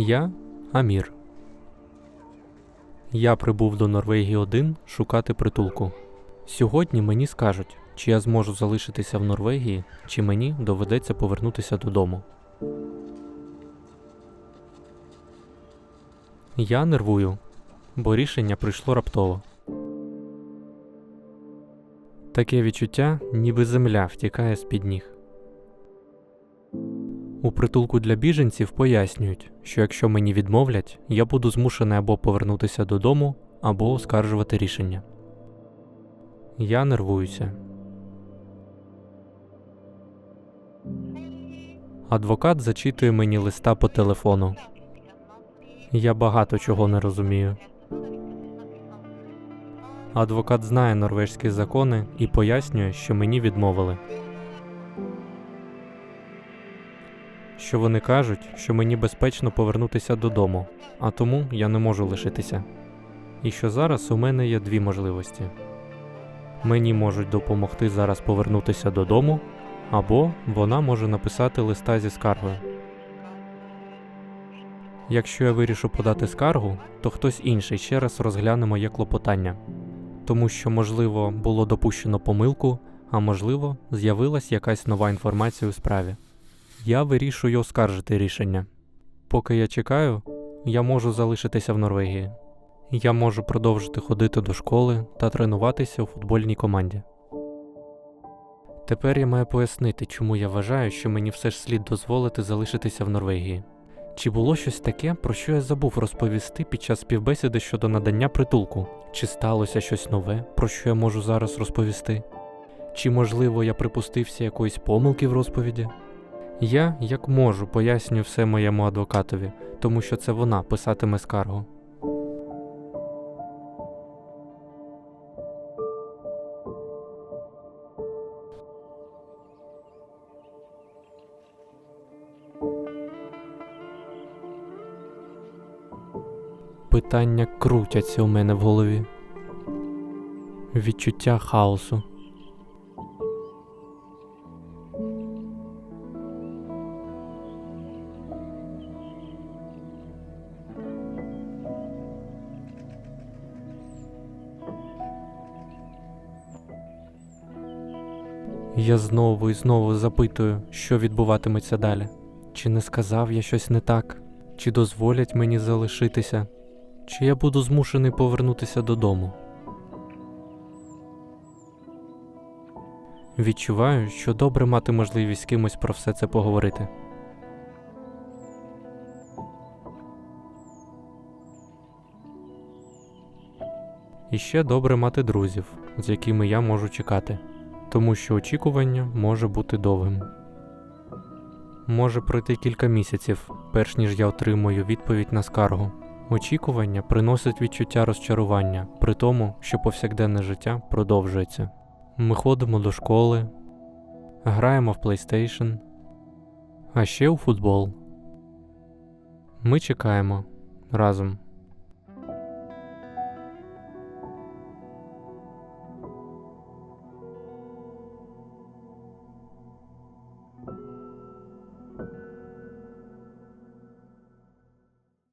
Я Амір. Я прибув до Норвегії один шукати притулку. Сьогодні мені скажуть, чи я зможу залишитися в Норвегії, чи мені доведеться повернутися додому. Я нервую, бо рішення прийшло раптово. Таке відчуття, ніби земля втікає з-під ніг. У притулку для біженців пояснюють, що якщо мені відмовлять, я буду змушений або повернутися додому, або оскаржувати рішення. Я нервуюся. Адвокат зачитує мені листа по телефону. Я багато чого не розумію. Адвокат знає норвезькі закони і пояснює, що мені відмовили. Що вони кажуть, що мені безпечно повернутися додому, а тому я не можу лишитися. І що зараз у мене є дві можливості: мені можуть допомогти зараз повернутися додому, або вона може написати листа зі скаргою. Якщо я вирішу подати скаргу, то хтось інший ще раз розгляне моє клопотання, тому що, можливо, було допущено помилку, а можливо, з'явилась якась нова інформація у справі. Я вирішую оскаржити рішення. Поки я чекаю, я можу залишитися в Норвегії. Я можу продовжити ходити до школи та тренуватися у футбольній команді. Тепер я маю пояснити, чому я вважаю, що мені все ж слід дозволити залишитися в Норвегії. Чи було щось таке, про що я забув розповісти під час співбесіди щодо надання притулку? Чи сталося щось нове, про що я можу зараз розповісти? Чи, можливо, я припустився якоїсь помилки в розповіді? Я, як можу, пояснюю все моєму адвокатові, тому що це вона писатиме скаргу. Питання крутяться у мене в голові. Відчуття хаосу. Я знову і знову запитую, що відбуватиметься далі. Чи не сказав я щось не так? Чи дозволять мені залишитися? Чи я буду змушений повернутися додому? Відчуваю, що добре мати можливість з кимось про все це поговорити. І ще добре мати друзів, з якими я можу чекати, тому що очікування може бути довгим. Може пройти кілька місяців, перш ніж я отримую відповідь на скаргу. Очікування приносить відчуття розчарування, при тому, що повсякденне життя продовжується. Ми ходимо до школи, граємо в PlayStation, а ще у футбол. Ми чекаємо разом.